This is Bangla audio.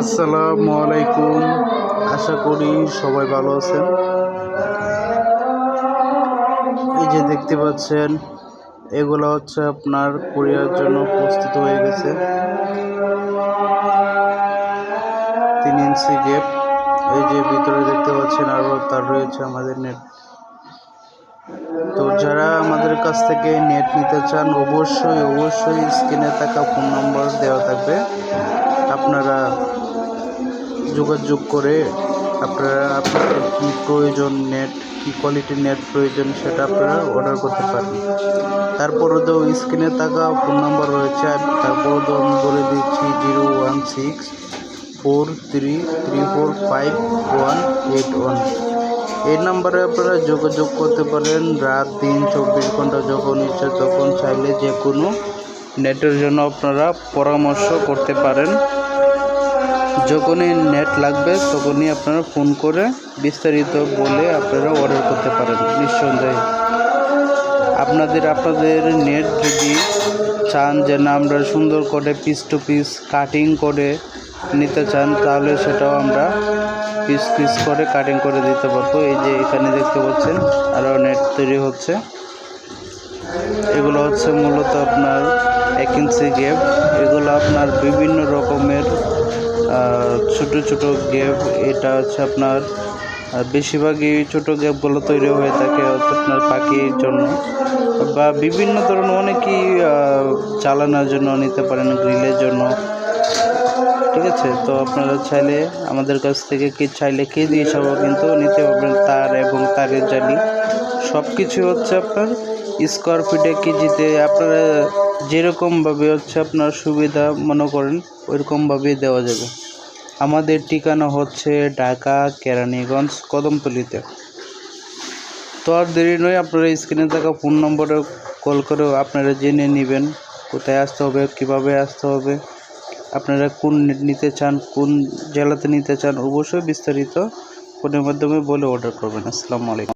আসসালামু আলাইকুম। আশা করি সবাই ভালো আছেন। এই যে দেখতে পাচ্ছেন, এগুলো হচ্ছে আপনার কোরিয়ার জন্য প্রস্তুত হয়ে গেছে। তিন ইঞ্চি গেপ এই যে ভিতরে দেখতে পাচ্ছেন আরও তার রয়েছে আমাদের নেট তো যারা আমাদের কাছ থেকে নেট নিতে চান, অবশ্যই অবশ্যই স্ক্রিনে থাকা ফোন নম্বর দেওয়া থাকবে। আপনারা যোগাযোগ করে আপনারা আপনাদের কী প্রয়োজন নেট কী কোয়ালিটির নেট প্রয়োজন সেটা আপনারা অর্ডার করতে পারেন। তারপরে তো স্ক্রিনে থাকা ফোন নাম্বার রয়েছে তারপরে তো আমি বলে দিচ্ছি zero one six four three three four five one eight one. এই নাম্বারে আপনারা যোগাযোগ করতে পারেন, রাত দিন চব্বিশ ঘণ্টা যখন ইচ্ছা তখন চাইলে যে কোনো নেটের জন্য আপনারা পরামর্শ করতে পারেন। যখনই নেট লাগবে, তখনই আপনারা ফোন করে বিস্তারিত বলে আপনারা অর্ডার করতে পারেন, নিঃসন্দেহে। আপনাদের আপনাদের নেট যদি চান যে না, আমরা সুন্দর করে পিস টু পিস কাটিং করে নিতে চান, তাহলে সেটাও আমরা পিস পিস করে কাটিং করে দিতে পারব। এই যে এখানে দেখতে পাচ্ছেন, আরও নেট তৈরি হচ্ছে। এগুলো হচ্ছে মূলত আপনার এক ইঞ্চি গেপ এগুলো আপনার বিভিন্ন রকমের ছোট ছোট গ্যাপ এটা হচ্ছে আপনার বেশিরভাগই ছোট গ্যাপগুলো তৈরি হয়ে থাকে আপনার পাখির জন্য। বা বিভিন্ন ধরনের অনেকই চালানোর জন্য নিতে পারেন, গ্রিলের জন্য। ঠিক আছে? তো আপনারা চাইলে আমাদের কাছ থেকে কি চাইলে কেজি হিসাবেও কিন্তু নিতে পারবেন। তার এবং তারের জালি। সব কিছু হচ্ছে আপনার স্কোয়ার ফিটে কেজিতে। আপনারা যেরকমভাবে হচ্ছে আপনার সুবিধা মনে করেন, ওইরকমভাবেই দেওয়া যাবে। আমাদের ঠিকানা হচ্ছে ঢাকা, কেরানীগঞ্জ, কদমতলিতে। তো আর দেরি নয়, আপনারা স্ক্রিনে থাকা ফোন নম্বরে কল করেও আপনারা জেনে নেবেন, কোথায় আসতে হবে, কীভাবে আসতে হবে। আপনারা কোন নিতে চান, কোন জেলাতে নিতে চান, অবশ্যই বিস্তারিত ফোনের মাধ্যমে বলে অর্ডার করবেন। আসসালামু আলাইকুম।